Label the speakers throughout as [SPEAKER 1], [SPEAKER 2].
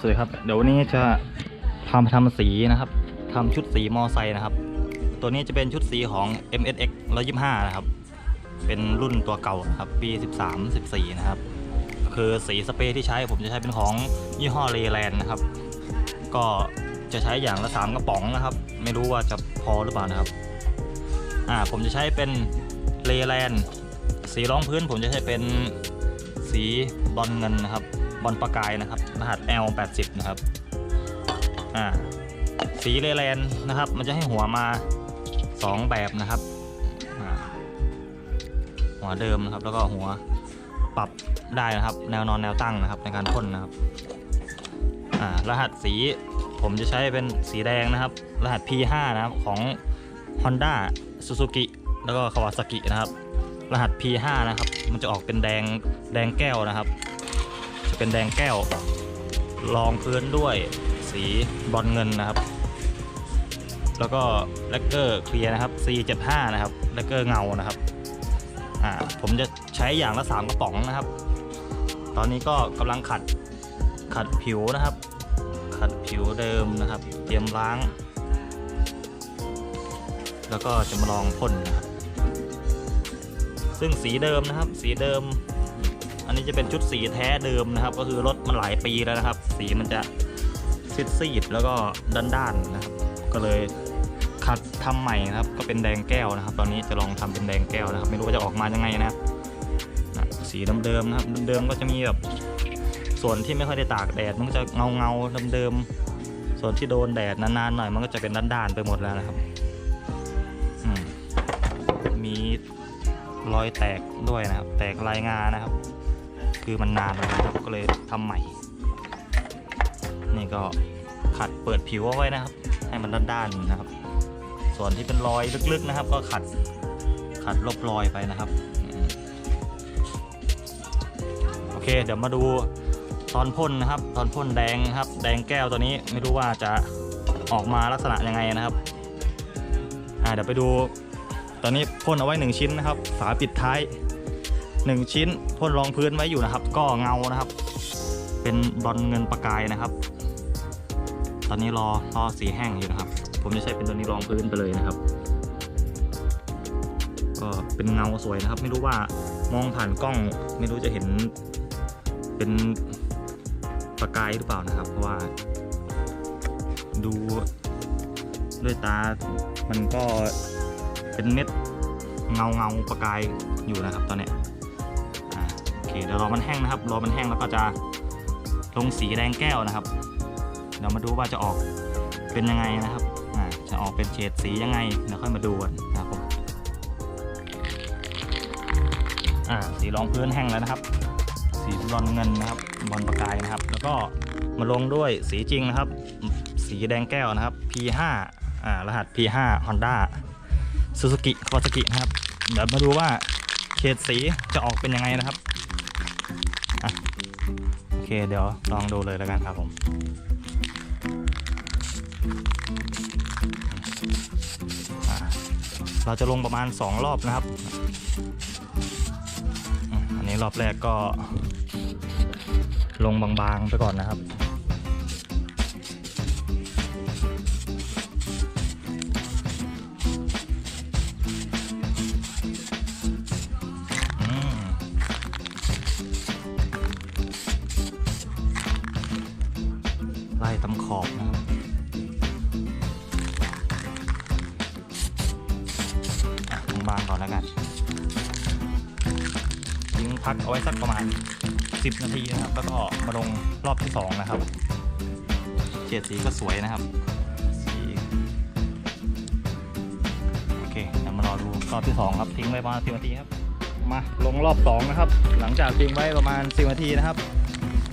[SPEAKER 1] สวัสดีครับ เดี๋ยววันนี้จะทำทำสีนะครับทำชุดสีมอไซค์นะครับ ตัวนี้จะเป็นชุดสีของ MSX 125 นะครับ เป็นรุ่นตัวเก่าครับปี 13 14 นะครับ คือสีสเปรย์ที่ใช้ผมจะใช้เป็นของยี่ห้อเรแลนนะครับ ก็จะใช้อย่างละ 3 กระป๋องนะครับ ไม่รู้ว่าจะพอหรือเปล่านะครับ อ่าผมจะใช้เป็นเรแลนสีรองพื้นผมจะใช้เป็นสีบอลเงินนะครับ อลประกายนะครับ รหัส L80 นะครับอ่าสีเรแลนนะครับ มันจะให้หัวมา 2 แบบนะครับ หัวเดิมนะครับ แล้วก็หัวปรับได้นะครับ แนวนอนแนวตั้งนะครับ ในการพ่นนะครับอ่ารหัสสีผมจะใช้เป็นสีแดงนะครับ รหัส P5 นะครับของ Honda Suzuki แล้วก็ Kawasaki นะครับ รหัส P5 นะครับ มันจะออกเป็นแดงแดงแก้วนะครับ เป็นแดงแก้ว รองพื้นด้วยสีบอลเงินนะครับ แล้วก็แลกเกอร์เคลียร์นะครับ C75 นะครับแลกเกอร์เงานะครับอ่าผมจะใช้อย่างละ 3 กระป๋องนะครับ ตอนนี้ก็กำลังขัดขัดผิวนะครับ ขัดผิวเดิมนะครับ เตรียมล้าง แล้วก็จะมาลองพ่นนะครับซึ่งสีเดิมนะครับ สีเดิม อันนี้จะเป็นชุดสีแท้เดิมนะครับ ก็คือรถมันหลายปีแล้วนะครับ สีมันจะซีดๆแล้วก็ด้านๆนะครับ ก็เลยขัดทำใหม่นะครับ ก็เป็นแดงแก้วนะครับ ตอนนี้จะลองทำเป็นแดงแก้วนะครับ ไม่รู้ว่าจะออกมายังไงนะครับสีเดิมๆนะครับเดิมๆก็จะมีแบบส่วนที่ไม่ค่อยได้ตากแดดมันก็จะเงาเงาๆเดิมๆส่วนที่โดนแดดนานๆหน่อยมันก็จะเป็นด้านๆไปหมดแล้วนะครับมมีรอยแตกด้วยนะครับ แตกลายงานะครับ คือมันนานแล้วนะครับก็เลยทำใหม่ นี่ก็ขัดเปิดผิวเอาไว้นะครับ ให้มันด้านๆนะครับ ส่วนที่เป็นรอยลึกๆนะครับ ก็ขัดขัดลบรอยไปนะครับโอเค เดี๋ยวมาดูตอนพ่นนะครับ ตอนพ่นแดงครับ แดงแก้วตัวนี้ไม่รู้ว่าจะออกมาลักษณะยังไงนะครับอ่าเดี๋ยวไปดูตอนนี้พ่นเอาไว้หนึ่งชิ้นนะครับ ฝาปิดท้าย 1 ชิ้นพ่นรองพื้นไว้อยู่นะครับ ก็เงานะครับ เป็นบอลเงินประกายนะครับ ตอนนี้รอรอสีแห้งอยู่นะครับ ผมจะใช้เป็นตัวนี้รองพื้นไปเลยนะครับ ก็เป็นเงาสวยนะครับ ไม่รู้ว่ามองผ่านกล้อง ไม่รู้จะเห็นเป็นประกายหรือเปล่านะครับ เพราะว่า ดูด้วยตามันก็เป็นเม็ดเงาเงาประกายอยู่นะครับตอนเนี้ย เคเดี๋ยวรอมันแห้งนะครับ รอมันแห้งแล้วก็จะลงสีแดงแก้วนะครับ เดี๋ยวมาดูว่าจะออกเป็นยังไงนะครับอ่าจะออกเป็นเฉดสียังไงเดี๋ยวค่อยมาดูกันนะครับผมอ่าสีรองพื้นแห้งแล้วนะครับ สีบอลเงินนะครับบอลประกายนะครับ แล้วก็มาลงด้วยสีจริงนะครับ สีแดงแก้วนะครับ P5 อ่ารหัส P5 Honda Suzuki Kawasaki นะครับเดี๋ยวมาดูว่าเฉดสีจะออกเป็นยังไงนะครับ โอเคเดี๋ยวลองดูเลยแล้วกันครับผมเราจะลงประมาณ 2 รอบนะครับ อันนี้รอบแรกก็ลงบางๆไปก่อนนะครับ ขอบนะครับบางๆก่อนแล้วกันทิ้งพักเอาไว้สักประมาณ 10 นาทีนะครับ แล้วก็มาลงรอบที่ 2 นะครับเฉดสีก็สวยนะครับโอเคเดี๋ยวมารอดูรอบที่ 2 ครับทิ้งไว้ประมาณ10นาทีครับ มาลงรอบ 2 นะครับ หลังจากทิ้งไว้ประมาณ 10 นาทีนะครับ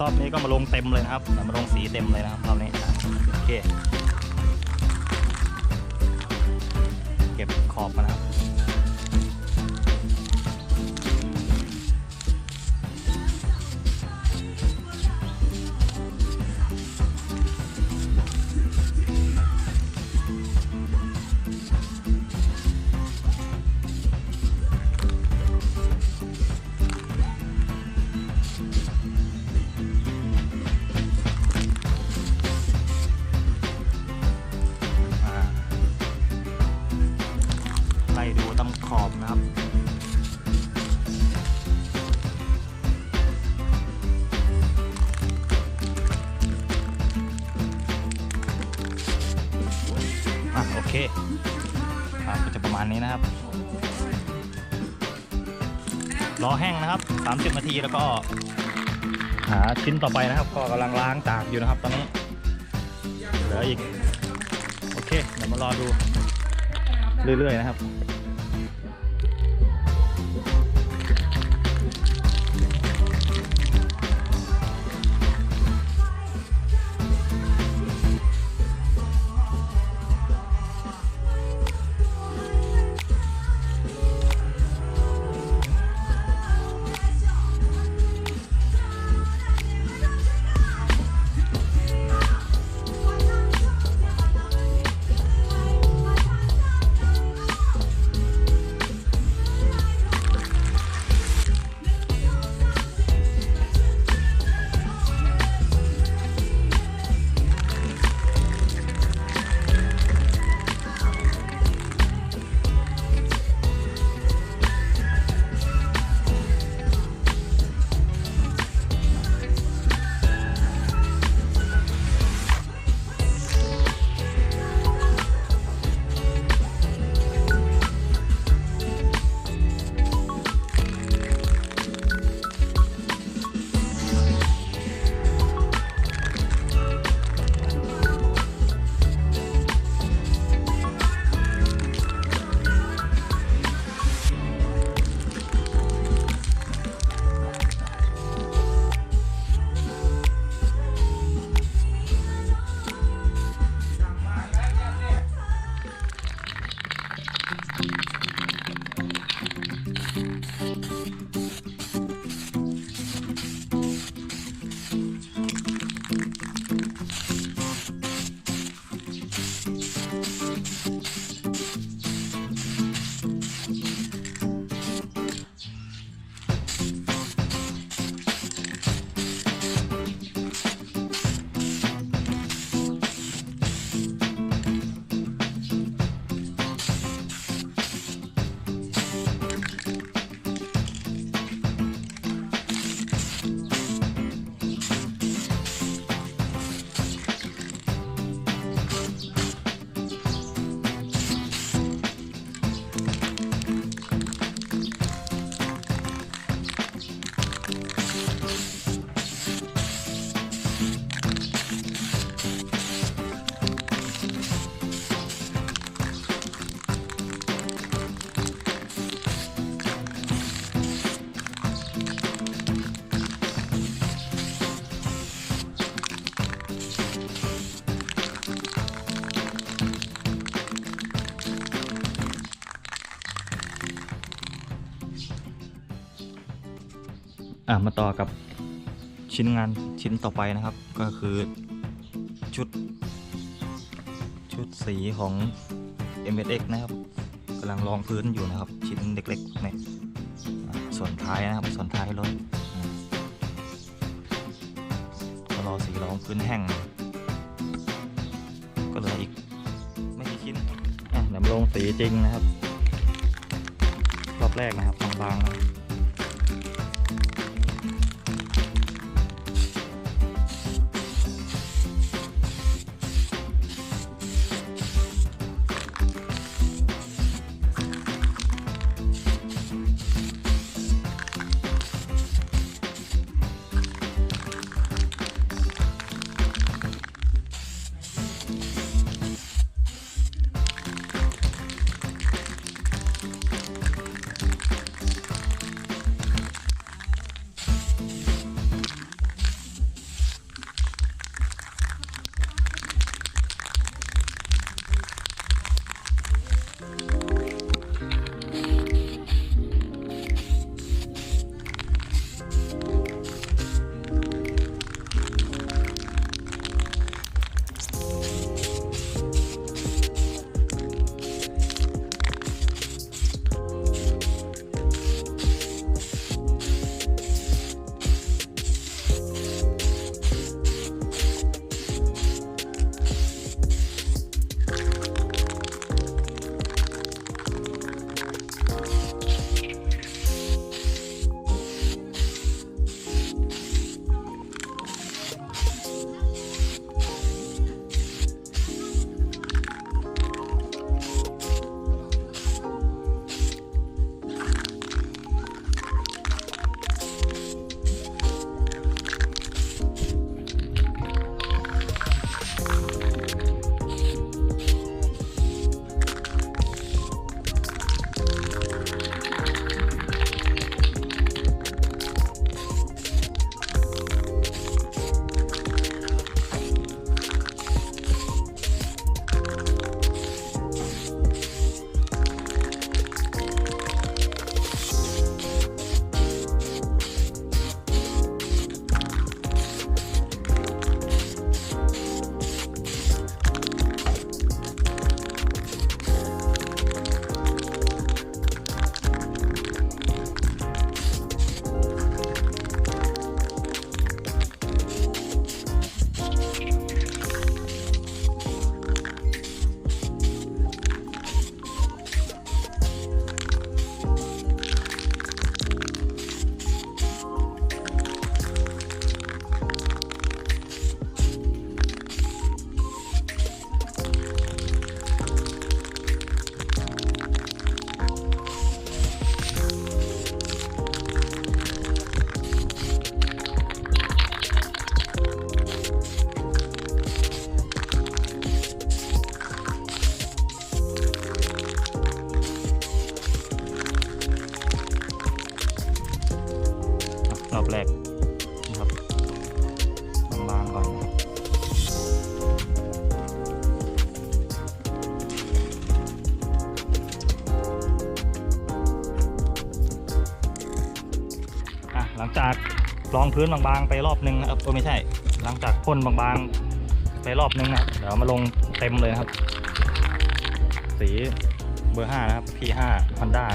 [SPEAKER 1] รอบนี้ก็มาลงเต็มเลยนะครับเดี๋ยวมาลงสีเต็มเลยนะครับรอบนี้อะโอเค เก็บขอบมานะครับ เคก็จะประมาณนี้นะครับ รอแห้งนะครับ 30 นาทีแล้วก็ หาชิ้นต่อไปนะครับ ก็กำลังล้างตากอยู่นะครับตอนนี้ เหลืออีก โอเค เดี๋ยวมารอดู เรื่อยๆนะครับ อะมาต่อกับชิ้นงานชิ้นต่อไปนะครับ ก็คือชุด ชุดสีของ m s x นะครับกำลังรองพื้นอยู่นะครับ ชิ้นเล็กๆเนี่ยส่วนท้ายนะครับส่วนท้ายรถรอสีรองพื้นแห้ง ก็เหลืออีกไม่กี่ชิ้นอะเดี๋ยวลงสีจริงนะครับ รอบแรกนะครับบางๆ หลังจากรองพื้นบางๆ ไปรอบนึงนะครับเออไม่ใช่ หลังจากพ่นบางๆ ไปรอบนึงนะเดี๋ยวมาลงเต็มเลยครับ สีเบอร์5นะครับ P5 Honda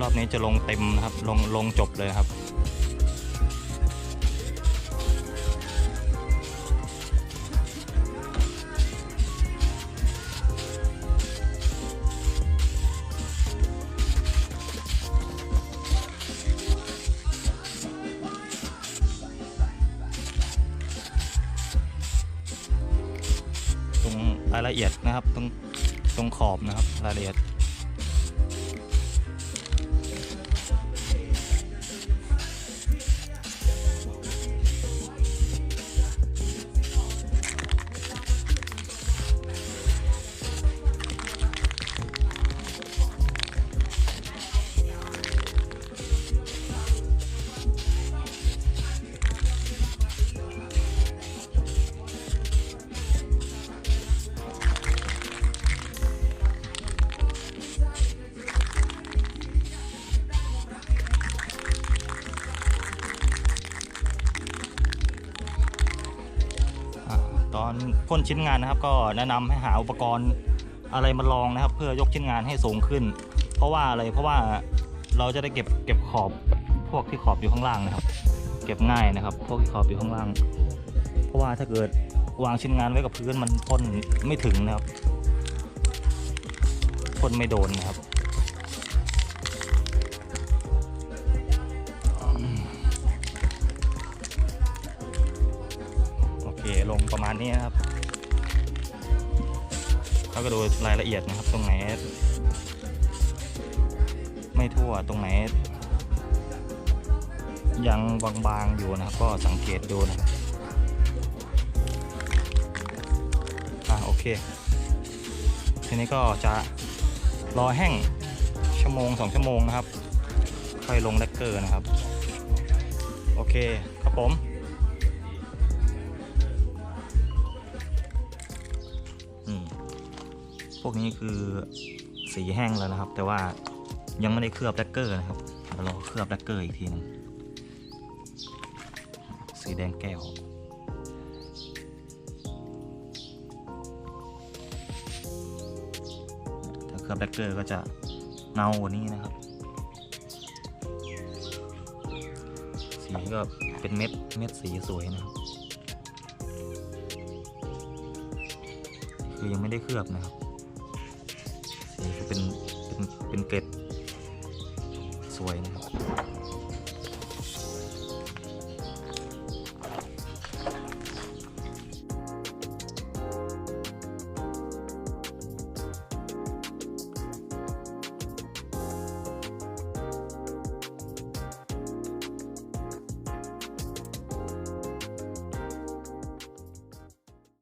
[SPEAKER 1] รอบนี้จะลงเต็มนะครับ ลงลงจบเลยครับ ละเอียดนะครับ ตรงตรงขอบนะครับรายละเอียด พ่นชิ้นงานนะครับ ก็แนะนำให้หาอุปกรณ์อะไรมาลองนะครับ เพื่อยกชิ้นงานให้สูงขึ้น เพราะว่าอะไรเพราะว่าเราจะได้เก็บเก็บขอบพวกที่ขอบอยู่ข้างล่างนะครับ เก็บง่ายนะครับ พวกที่ขอบอยู่ข้างล่าง เพราะว่าถ้าเกิดวางชิ้นงานไว้กับพื้นมันพ่นไม่ถึงนะครับพ่นไม่โดนนะครับ แล้วก็ดูรายละเอียดนะครับ ตรงไหน ไม่ทั่วตรงไหน ยังบางๆอยู่นะครับ ก็สังเกตดูนะครับอะโอเค ทีนี้ก็จะรอแห้งชั่วโมงสองชั่วโมงนะครับ ค่อยลงแลกเกอร์นะครับ โอเคครับผม พวกนี้คือสีแห้งแล้วนะครับ แต่ว่ายังไม่ได้เคลือบแลกเกอร์นะครับเดี๋ยวรอเคลือบแลกเกอร์อีกทีหนึงสีแดงแก้วถ้าเคลือบแลกเกอร์ก็จะเงากว่านี้นะครับ สีก็เป็นเม็ดเม็ดสีสวยนะครับ คือยังไม่ได้เคลือบนะครับ เป็นเป็นเป็นเกล็ดสวยนะครับ